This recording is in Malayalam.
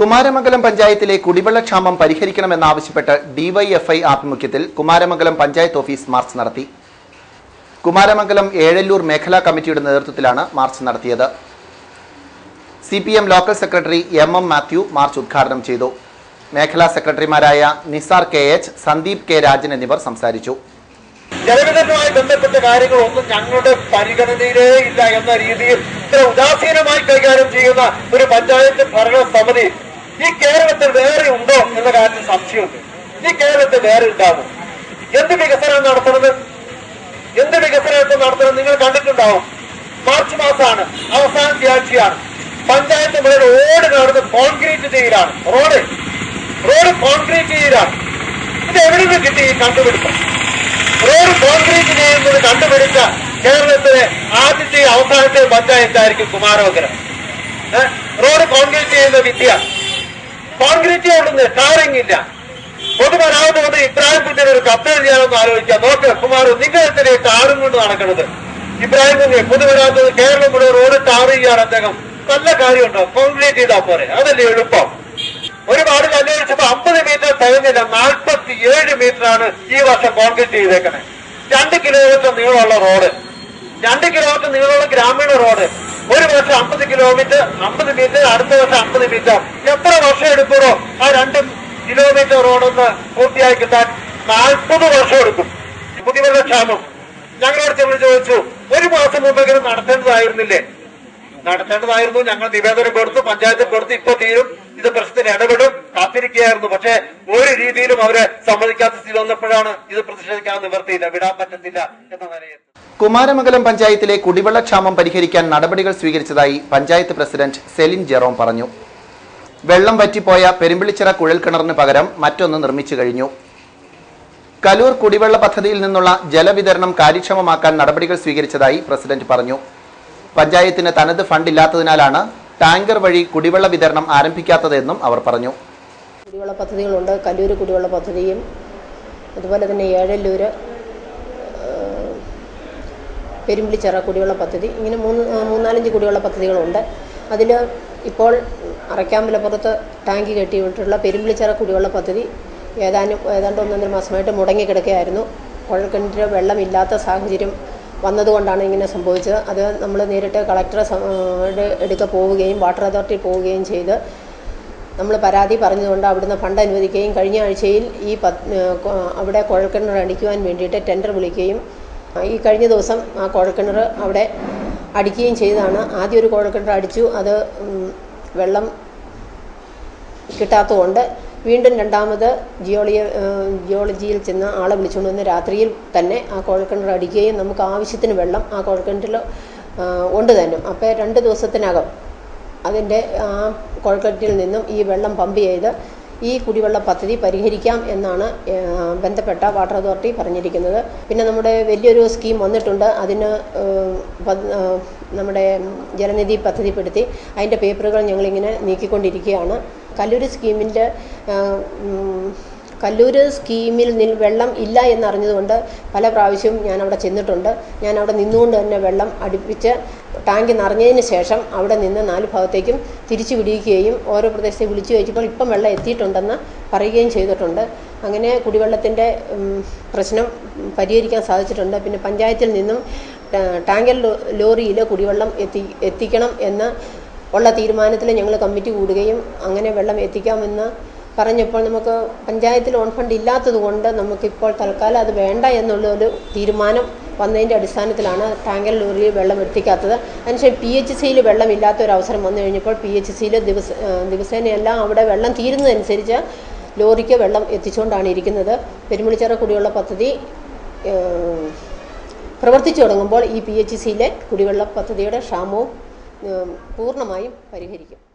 കുമാരമംഗലം പഞ്ചായത്തിലെ കുടിവെള്ളക്ഷാമം പരിഹരിക്കണമെന്നാവശ്യപ്പെട്ട് ഡിവൈഎഫ്ഐ ആഭിമുഖ്യത്തിൽ കുമാരമംഗലം പഞ്ചായത്ത് ഓഫീസ് മാർച്ച് നടത്തി. കുമാരമംഗലം ഏഴല്ലൂർ മേഖലാ കമ്മിറ്റിയുടെ നേതൃത്വത്തിലാണ് മാർച്ച് നടത്തിയത്. C P M local secretary M M Mathew march ഉദ്ഘാടനം ചെയ്തു. മേഖലാ സെക്രട്ടറിമാരായ Nisar K H Sandeep K Rajan എന്നിവർ സംസാരിച്ചു. ജലവിതരണവുമായി ബന്ധപ്പെട്ട കാര്യങ്ങളൊന്നും ഞങ്ങളുടെ പരിഗണനയിലേ ഇല്ല എന്ന രീതിയിൽ ഇത്ര ഉദാസീനമായി കൈകാര്യം ചെയ്യുന്ന ഒരു പഞ്ചായത്ത് ഭരണ സമിതി ഈ കേരളത്തിൽ വേറെ ഉണ്ടോ എന്ന കാര്യത്തിൽ സംശയമുണ്ട്. ഈ കേരളത്തിൽ വേറെ ഉണ്ടാവും എന്ത് വികസനം നടത്തണത് എന്ത് വികസനത്തെ നടത്തണം? നിങ്ങൾ കണ്ടിട്ടുണ്ടാവും. മാർച്ച് മാസമാണ് അവസാന ആഴ്ചയാണ് പഞ്ചായത്ത് മുതൽ ഓട് നടന്ന് കോൺക്രീറ്റ് ചെയ്യലാണ്. റോഡ് റോഡ് കോൺക്രീറ്റ് ചെയ്യലാണ്. ഇത് എവിടെ നിന്ന് കിട്ടി കണ്ടുപിടുത്തം? റോഡ് കോൺക്രീറ്റ് ചെയ്യുന്നത് കണ്ടുപിടിച്ച കേരളത്തിലെ ആദ്യത്തെ അവസാനത്തെ പഞ്ചായത്തായിരിക്കും ഏ? റോഡ് കോൺക്രീറ്റ് ചെയ്യുന്ന വിദ്യ കോൺക്രീറ്റ് ടാറിംഗ് ഇല്ല പൊതുമരാമത്ത് കൊണ്ട് ഇബ്രാഹിം കുഞ്ഞിന് ഒരു കത്ത് എഴുതിയാണെന്ന് ആലോചിക്കാം. നോക്ക് കുമാർ നിങ്ങൾ എന്തിനാ ടാറും കൊണ്ട് നടക്കുന്നത് ഇബ്രാഹിം കുഞ്ഞ് പൊതുമരാമത്ത് കേരളം മുഴുവൻ റോഡ് ടാർ ചെയ്യാണ് അദ്ദേഹം നല്ല കാര്യമുണ്ടോ? കോൺക്രീറ്റ് ചെയ്താൽ പോരെ. അതല്ലേ എളുപ്പം. ഒരുപാട് അന്വേഷിച്ചപ്പോ അമ്പത് മീറ്റർ തികഞ്ഞില്ല. നാൽപ്പത്തി ഏഴ് മീറ്റർ ആണ് ഈ വർഷം കോൺക്രീറ്റ് ചെയ്തേക്കണേ. രണ്ട് കിലോമീറ്റർ നീളമുള്ള റോഡ്. രണ്ട് കിലോമീറ്റർ നീളമുള്ള ഗ്രാമീണ റോഡ്. ഒരു വർഷം അമ്പത് കിലോമീറ്റർ അമ്പത് മീറ്റർ അടുത്ത വർഷം അമ്പത് മീറ്റർ എത്ര വർഷം എടുക്കുമോ ആ രണ്ട് കിലോമീറ്റർ റോഡൊന്ന് പൂർത്തിയായി കിട്ടാൻ നാൽപ്പത് വർഷം എടുക്കും. കുടിവെള്ള ക്ഷാമം. ഞങ്ങളോട് ചെന്ന് ചോദിച്ചു ഒരു മാസം മുമ്പെങ്കിലും നടത്തേണ്ടതായിരുന്നില്ലേ? നടത്തേണ്ടതായിരുന്നു. ഞങ്ങൾ നിവേദനം കൊടുത്തു പഞ്ചായത്ത് കൊടുത്തു ഇപ്പൊ തീരും. ഇത് പ്രശ്നത്തിന് ഇടപെടും. കാത്തിരിക്കുകയായിരുന്നു. പക്ഷേ ഒരു രീതിയിലും അവർ സമ്മതിക്കാത്ത സ്ഥിതി വന്നപ്പോഴാണ് ഇത് പ്രതിഷേധിക്കാൻ നിവർത്തിയില്ല വിടാൻ പറ്റത്തില്ല എന്ന നിലയിൽ. കുമാരമംഗലം പഞ്ചായത്തിലെ കുടിവെള്ളക്ഷാമം പരിഹരിക്കാൻ നടപടികൾ സ്വീകരിച്ചതായി പഞ്ചായത്ത് പ്രസിഡന്റ് സെലിൻ ജെറോം പറഞ്ഞു. വെള്ളം വറ്റിപ്പോയ പെരുമ്പിളിച്ചിറ കുഴൽക്കിണറിന് പകരം മറ്റൊന്ന് നിർമ്മിച്ചു കഴിഞ്ഞു. കലൂർ കുടിവെള്ള പദ്ധതിയിൽ നിന്നുള്ള ജലവിതരണം കാര്യക്ഷമമാക്കാൻ നടപടികൾ സ്വീകരിച്ചതായി പ്രസിഡന്റ് പറഞ്ഞു. പഞ്ചായത്തിന് തനത് ഫണ്ട് ഇല്ലാത്തതിനാലാണ് ടാങ്കർ വഴി കുടിവെള്ള വിതരണം ആരംഭിക്കാത്തതെന്നും അവർ പറഞ്ഞു. കുടിവെള്ള പദ്ധതികളുണ്ട്. കല്ലൂർ കുടിവെള്ള പദ്ധതിയും അതുപോലെ തന്നെ ഏഴല്ലൂർ പെരുമ്പിളിച്ചിറ കുടിവെള്ള പദ്ധതി ഇങ്ങനെ മൂന്ന് മൂന്നാലഞ്ച് കുടിവെള്ള പദ്ധതികളുണ്ട്. അതിൽ ഇപ്പോൾ അറയ്ക്കാമ്പലപ്പുറത്ത് ടാങ്ക് കെട്ടിയിട്ടുള്ള പെരുമ്പിളിച്ചിറ കുടിവെള്ള പദ്ധതി ഏതാനും ഏതാണ്ട് ഒന്നൊന്നര മാസമായിട്ട് മുടങ്ങിക്കിടക്കുകയായിരുന്നു. കുഴൽക്കിണറ്റിൽ വെള്ളമില്ലാത്ത സാഹചര്യം വന്നതുകൊണ്ടാണ് ഇങ്ങനെ സംഭവിച്ചത്. അത് നമ്മൾ നേരിട്ട് കളക്ടറെ ആ, പോവുകയും വാട്ടർ അതോറിറ്റി പോവുകയും ചെയ്ത് നമ്മൾ പരാതി പറഞ്ഞതുകൊണ്ട് അവിടുന്ന് ഫണ്ട് അനുവദിക്കുകയും കഴിഞ്ഞ ആഴ്ചയിൽ ഈ അവിടെ കുഴൽക്കിണർ അടിക്കുവാൻ വേണ്ടിയിട്ട് ടെൻഡർ വിളിക്കുകയും ഈ കഴിഞ്ഞ ദിവസം ആ കുഴൽക്കിണർ അവിടെ അടിക്കുകയും ചെയ്തതാണ്. ആദ്യം ഒരു കുഴൽക്കിണർ അടിച്ചു. അത് വെള്ളം കിട്ടാത്തതുകൊണ്ട് വീണ്ടും രണ്ടാമത് ജിയോളജി ജിയോളജിയിൽ ചെന്ന് ആളെ വിളിച്ചുകൊണ്ട് വന്ന് രാത്രിയിൽ തന്നെ ആ കുഴൽക്കിണർ അടിക്കുകയും നമുക്ക് ആവശ്യത്തിന് വെള്ളം ആ കുഴൽക്കിണറ്റിൽ ഉണ്ട് തന്നെ. അപ്പോൾ രണ്ട് ദിവസത്തിനകം അതിന്റെ ആ കുഴൽക്കിണറ്റിൽ നിന്നും ഈ വെള്ളം പമ്പ് ചെയ്ത് ഈ കുടിവെള്ള പദ്ധതി പരിഹരിക്കാം എന്നാണ് ബന്ധപ്പെട്ട വാട്ടർ അതോറിറ്റി പറഞ്ഞിരിക്കുന്നത്. പിന്നെ നമ്മുടെ വലിയൊരു സ്കീം വന്നിട്ടുണ്ട്. അതിന് നമ്മുടെ ജലനിധി പദ്ധതിപ്പെടുത്തി അതിന്റെ പേപ്പറുകൾ ഞങ്ങളിങ്ങനെ നീക്കിക്കൊണ്ടിരിക്കുകയാണ്. കല്ലൂർ സ്കീമിന്റെ കല്ലൂർ സ്കീമിൽ നിൽ വെള്ളം ഇല്ല എന്നറിഞ്ഞതുകൊണ്ട് പല പ്രാവശ്യവും ഞാൻ അവിടെ ചെന്നിട്ടുണ്ട്. ഞാൻ അവിടെ നിന്നുകൊണ്ട് തന്നെ വെള്ളം അടുപ്പിച്ച് ടാങ്ക് നിറഞ്ഞതിന് ശേഷം അവിടെ നിന്ന് നാല് ഭാഗത്തേക്കും തിരിച്ചു വിടിയിക്കുകയും ഓരോ പ്രദേശത്തെ വിളിച്ചു ചോദിച്ചപ്പോൾ ഇപ്പം വെള്ളം എത്തിയിട്ടുണ്ടെന്ന് പറയുകയും ചെയ്തിട്ടുണ്ട്. അങ്ങനെ കുടിവെള്ളത്തിന്റെ പ്രശ്നം പരിഹരിക്കാൻ സാധിച്ചിട്ടുണ്ട്. പിന്നെ പഞ്ചായത്തിൽ നിന്നും ടാങ്കർ ലോറിയിൽ കുടിവെള്ളം എത്തി എത്തിക്കണം എന്ന് ഉള്ള തീരുമാനത്തിൽ ഞങ്ങൾ കമ്മിറ്റി കൂടുകയും അങ്ങനെ വെള്ളം എത്തിക്കാമെന്ന് പറഞ്ഞപ്പോൾ നമുക്ക് പഞ്ചായത്തിൽ ഓൺ ഫണ്ട് ഇല്ലാത്തത് കൊണ്ട് നമുക്കിപ്പോൾ തൽക്കാലം അത് വേണ്ട എന്നുള്ള ഒരു തീരുമാനം വന്നതിന്റെ അടിസ്ഥാനത്തിലാണ് ടാങ്കർ ലോറിയിൽ വെള്ളം എത്തിക്കാത്തത്. അതിനുശേഷം പി എച്ച് സിയിൽ വെള്ളമില്ലാത്ത ഒരു അവസരം വന്നു കഴിഞ്ഞപ്പോൾ പി എച്ച് സിയിൽ ദിവസ ദിവസേനയെല്ലാം അവിടെ വെള്ളം തീരുന്നതനുസരിച്ച് ലോറിക്ക് വെള്ളം എത്തിച്ചുകൊണ്ടാണ് ഇരിക്കുന്നത്. പെരുമുളിച്ചിറ കുടിവെള്ള പദ്ധതി പ്രവർത്തിച്ചു തുടങ്ങുമ്പോൾ ഈ പി എച്ച് സിയിലെ കുടിവെള്ള പദ്ധതിയുടെ ക്ഷാമവും പൂർണമായും പരിഹരിക്കും.